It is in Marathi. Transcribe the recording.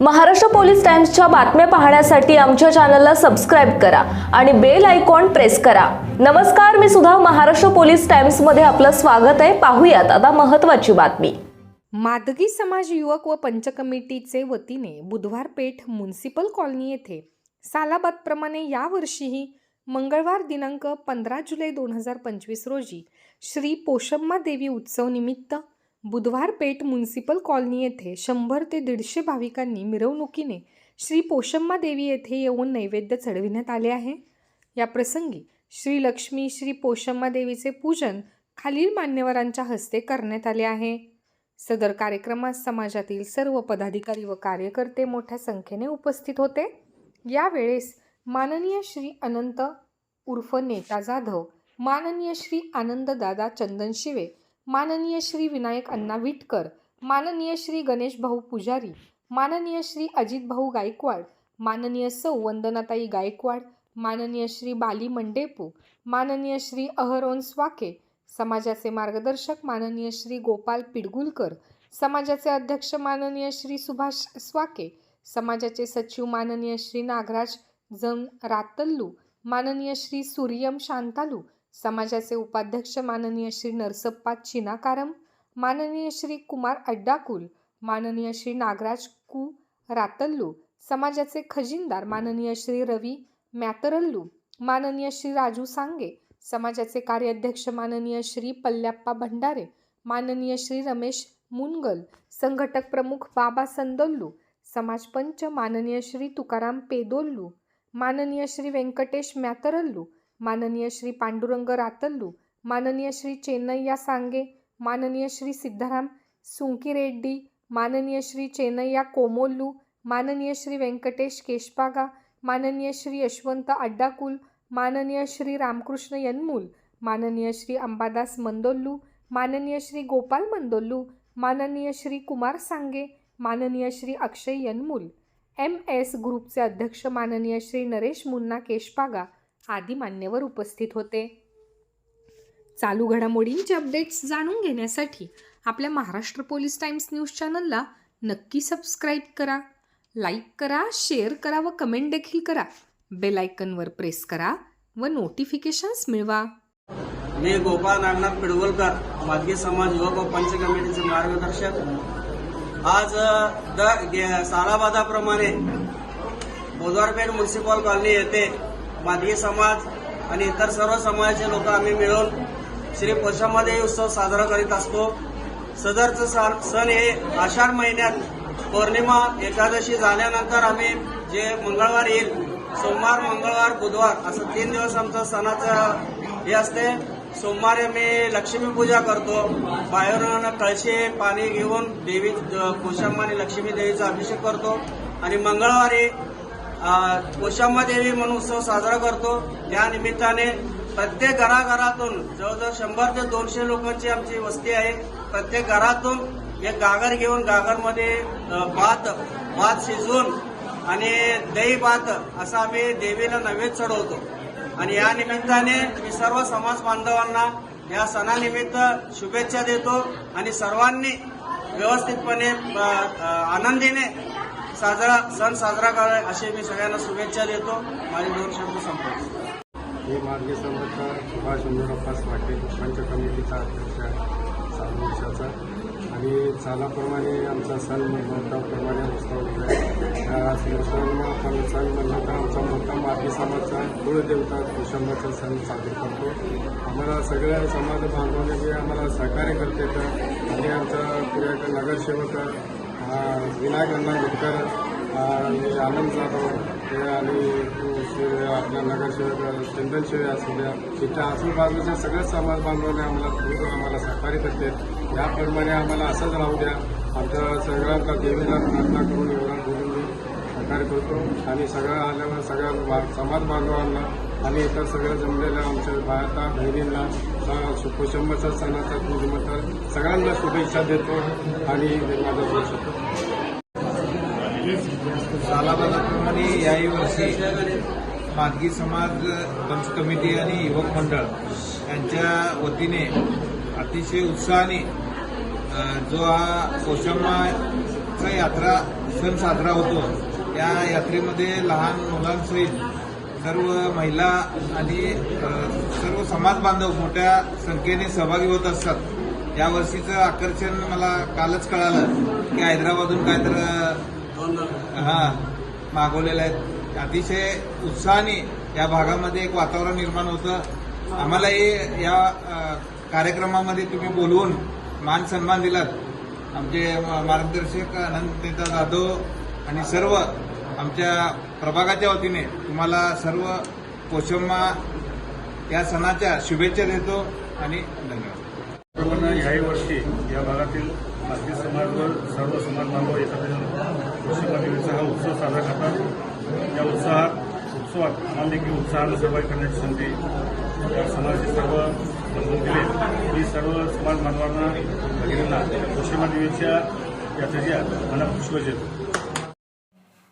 महाराष्ट्र पोलीस टाइम्सच्या बातम्या पाहण्यासाठी आमच्या चॅनलला सबस्क्राईब करा आणि बेल आयकॉन प्रेस करा. नमस्कार मी सुद्धा महाराष्ट्र पोलीस टाइम्समध्ये आपलं स्वागत आहे. पाहूयात आता महत्वाची बातमी. मादगी समाज युवक व पंच कमिटीचे वतीने बुधवार पेठ म्युन्सिपल कॉलनी येथे सालाबादप्रमाणे यावर्षीही मंगळवार दिनांक पंधरा जुलै दोन हजार पंचवीस रोजी श्री पोषम्मा देवी उत्सव निमित्त बुधवार पेठ म्युन्सिपल कॉलनी येथे शंभर ते दीडशे भाविकांनी मिरवणुकीने श्री पोषम्मा देवी येथे येऊन नैवेद्य चढविण्यात आले आहे. या प्रसंगी श्री लक्ष्मी श्री पोषम्मा देवीचे पूजन खालील मान्यवरांच्या हस्ते करण्यात आले आहे. सदर कार्यक्रमात समाजातील सर्व पदाधिकारी व कार्यकर्ते मोठ्या संख्येने उपस्थित होते. यावेळेस माननीय श्री अनंत उर्फ नेता जाधव माननीय श्री आनंददादा चंदनशिवे माननीय श्री विनायक अण्णा विटकर माननीय श्री गणेश भाऊ पुजारी माननीय श्री अजित भाऊ गायकवाड माननीय सौ वंदनाताई गायकवाड माननीय श्री बाली मंडेपू माननीय श्री अहरोन स्वाके समाजाचे मार्गदर्शक माननीय श्री गोपाल पिडगुलकर समाजाचे अध्यक्ष माननीय श्री सुभाष स्वाके समाजाचे सचिव माननीय श्री नागराज जम रातल्लू माननीय श्री सूर्यम शांतालू समाजाचे उपाध्यक्ष माननीय श्री नरसप्पा चिनाकारम माननीय श्री कुमार अड्डाकुल माननीय श्री नागराज कु रातल्लू समाजाचे खजिनदार माननीय श्री रवी मॅतरल्लू माननीय श्री राजू सांगे समाजाचे कार्याध्यक्ष माननीय श्री पल्ल्याप्पा भंडारे माननीय श्री रमेश मुनगल संघटक प्रमुख बाबा संदोल्लू समाजपंच माननीय श्री तुकाराम पेदोल्लू माननीय श्री व्यंकटेश मॅतरल्लू माननीय श्री पांडुरंग रातल्लू माननीय श्री चेन्नय्या सांगे माननीय श्री सिद्धाराम सुंकी रेड्डी माननीय श्री चेन्नय्या कोमोल्लू माननीय श्री व्यंकटेश केशपागा माननीय श्री यशवंत अड्डाकुल माननीय श्री रामकृष्ण यनमूल माननीय श्री अंबादास मंदोल्लू माननीय श्री गोपाल मंदोल्लू माननीय श्री कुमार सांगे माननीय श्री अक्षय यनमूल एम एस ग्रुपचे अध्यक्ष माननीय श्री नरेश मुन्ना केशपागा आदी मान्यवर उपस्थित होते. चालू घडामोडींचे अपडेट्स जाणून घेण्यासाठी आपल्या महाराष्ट्र पोलीस टाइम्स न्यूज चॅनलला नक्की सबस्क्राईब करा लाईक करा शेअर करा व कमेंट देखील करा. बेल आयकनवर प्रेस करा व नोटिफिकेशन्स मिळवा. मी गोपाळ नागनाथ पिडवलकर मादगी समाज युवक व पंच कमिटीचे मार्गदर्शक. आज द सालाबादाप्रमाणे बुधवारपेठ म्युन्सिपल कॉलनी येथे मादगी समाज आणि इतर सर्व समाजाचे लोक आम्ही मिळून श्री पोषामध्ये उत्सव साजरा करीत असतो. सदरचं सण सण हे आषाढ महिन्यात पौर्णिमा एकादशी झाल्यानंतर आम्ही जे मंगळवार येईल सोमवार मंगळवार बुधवार असं तीन दिवस आमचं सणाचं हे असते. सोमवारी आम्ही लक्ष्मीपूजा करतो. बाहेरून कळशे पाणी घेऊन देवी कोशम्मा आणि लक्ष्मी देवीचा अभिषेक करतो. आणि मंगळवारी कोशम्मा म्हणून उत्सव साजरा करतो. या निमित्ताने प्रत्येक घराघरातून जवळजवळ शंभर ते दोनशे लोकांची आमची वस्ती आहे. प्रत्येक घरातून एक गागर घेऊन गागरमध्ये भात भात शिजवून आणि दही भात असं आम्ही देवीला नैवेद्य चढवतो. आणि या निमित्ताने मी सर्व समाज बांधवांना या सणानिमित्त शुभेच्छा देतो आणि सर्वांनी व्यवस्थितपणे आनंदीने साजरा सण साजरा करावा अशी मी सगळ्यांना शुभेच्छा देतो. माझे दोन शब्द संपवतो. मी मार्ग संघटना सुभाष चंद्रप्पा वाटे पंच कमिटीचा अध्यक्ष सात वर्षाचा आणि सालाप्रमाणे आमचा सण मोठ्याप्रमाणे उत्सव होतो सण आपण सण म्हणलं तर आमचा मोठा मार्गी समाजचा कुळदेवता कुशंबाचा सण साजरा करतो. आम्हाला सगळ्या समाज बांधवांनी जे आम्हाला सहकार्य करते तर आणि आमचा पुढे नगरसेवक अं, विनायक अण्णा गुटकर आणि आनंद जाधव ते आणि आपल्या नगरसेवक चंदन शिवे असू द्या इथं आजूबाजूच्या सगळ्या समाज बांधवांनी आम्हाला पूर्ण आम्हाला सहकार्य करते. याप्रमाणे आम्हाला असंच राहू द्या. आमच्या सगळ्यांना देवीला प्रार्थना करून एवढा बोलून सहकार्य करतो. आणि सगळं आल्यावर सगळ्या बा- समाज बांधवांना आणि इतर सगळ्या जमलेल्या आमच्या बायता बहिणींना कुशंबाच्या सणाचा निमित्त सगळ्यांना शुभेच्छा देतो आणि माझा दोष शकतो. सालाबाजाप्रमाणे याही वर्षी मादगी समाज पंच कमिटी आणि युवक मंडळ यांच्या वतीने अतिशय उत्साहाने जो हा कोशंबाचा यात्रा सण साजरा होतो या यात्रेमध्ये लहान मुलांसहित सर्व महिला आणि सर्व समाज बांधव मोठ्या संख्येने सहभागी होत असतात. या वर्षीचं आकर्षण मला कालच कळालं की हैदराबादहून काय तर हा मागवलेलं आहेत अतिशय उत्साहाने या भागामध्ये एक वातावरण निर्माण होतं. आम्हालाही या कार्यक्रमामध्ये तुम्ही बोलवून मान सन्मान दिलात. आमचे मार्गदर्शक अनंत नेता जाधव आणि सर्व आमच्या प्रभागाच्या वतीने तुम्हाला सर्व पोषम्मा या सणाच्या शुभेच्छा देतो आणि धन्यवाद. त्याप्रमाणे याही वर्षी या भागातील भारतीय समाजवर सर्व समाज बांधव एकत्र येऊन देवीचा हा उत्सव साजरा करतात. या उत्साहात उत्सवात आम्हाला देखील उत्साहानं सहभागी करण्याची संधी या समाजाचे सर्व बंधू दिले. मी सर्व समाज बांधवांना भगिनींना वशिमा देवीच्या यात्रेच्या मनापासून शुभेच्छा देतो